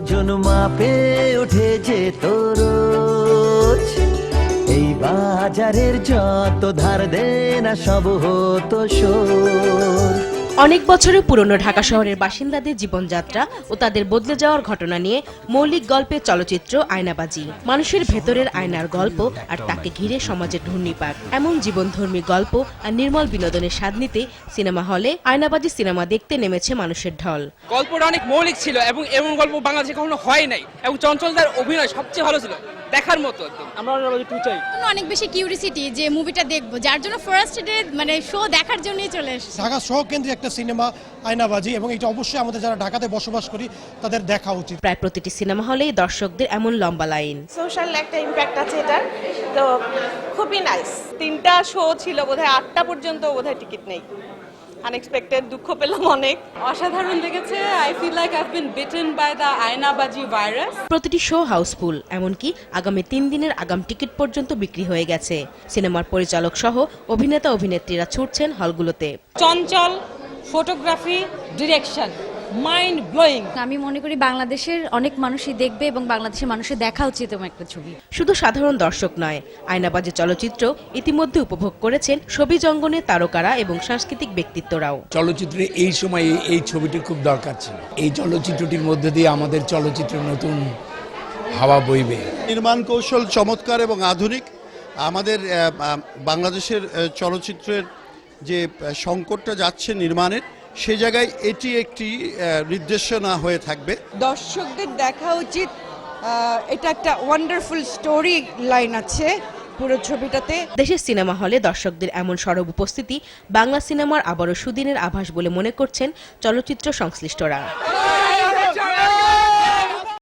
ওজন মাপে উঠেছে তোর এই বাজারের যত ধার দে না সব হতো শোধ। অনেক বছরের পুরনো ঢাকা শহরের বাসিন্দাদের জীবনযাত্রা ও তাদের বদলে যাওয়ার ঘটনা নিয়ে মৌলিক গল্পের চলচ্চিত্র আয়নাবাজি, মানুষের ভেতরের আয়নার গল্প আর তাকে ঘিরে সমাজের ঘূর্ণিপাক এমন জীবনধর্মী গল্প আর নির্মল বিনোদনের স্বাদ নিতে সিনেমা হলে আয়নাবাজি সিনেমা দেখতে নেমেছে মানুষের ঢল। গল্পটা অনেক মৌলিক ছিল এবং এমন গল্প বাংলাদেশে কখনো হয় নাই এবং চঞ্চলদার অভিনয় সবচেয়ে ভালো ছিল। দেখার মতো একদম। আমরা টু চাই। অনেক বেশি কিউরিসিটি যে মুভিটা দেখব যার জন্য ফার্স্ট ডে মানে শো দেখার জন্যই চলে এসেছি। ঢাকা শহকেন্দ্রিক একটা সিনেমা আয়নাবাজি এবং এটা অবশ্যই আমাদের যারা ঢাকাতে বসবাস করি তাদের দেখা উচিত। প্রায় প্রতিটি সিনেমা হলেই দর্শকদের এমন লম্বা লাইন সোশ্যাল একটা ইম্প্যাক্ট আছে এটার তো খুবই নাইস তিনটা শো ছিল বোধহয় আটটা পর্যন্ত বোধহয় টিকিট নেই। আনএক্সপেক্টেড দুঃখ পেলাম অনেক। অসাধারণ লেগেছে। I feel like I've been bitten by the Aynabaji virus প্রতিটি শো হাউসফুল এমনকি আগামী তিন দিনের আগাম টিকিট পর্যন্ত বিক্রি হয়ে গেছে। সিনেমার পরিচালক সহ অভিনেতা অভিনেত্রীরা ছুটছেন হলগুলোতে Chanchal photography direction mind blowing আমি মনে করি বাংলাদেশের অনেক মানুষই দেখবে এবং বাংলাদেশের মানুষের দেখা উচিত এমন একটা ছবি। শুধু সাধারণ দর্শক নয় আয়নাবাজি চলচ্চিত্র ইতিমধ্যে উপভোগ করেছেন ছবি জঙ্গনের তারকারা এবং সাংস্কৃতিক ব্যক্তিত্বরাও। চলচ্চিত্রে এই সময়ে এই ছবিটির খুব দরকার ছিল। এই চলচ্চিত্রটির মধ্যে দিয়ে আমাদের চলচ্চিত্র নতুন হাওয়া বইবে। নির্মাণ কৌশল চমৎকার এবং আধুনিক। আমাদের বাংলাদেশের চলচ্চিত্রের যে সংকটটা যাচ্ছে নির্মাণের সে জায়গায় এটি একটি আহ, নির্দেশনা হয়ে থাকবে। দর্শকদের দেখা উচিত এটা একটা ওয়ান্ডারফুল স্টোরি লাইন আছে পুরো ছবিটাতে। দেশের সিনেমা হলে দর্শকদের এমন সরব উপস্থিতি বাংলা সিনেমার আবারও সুদিনের আভাস বলে মনে করছেন চলচ্চিত্র সংশ্লিষ্টরা।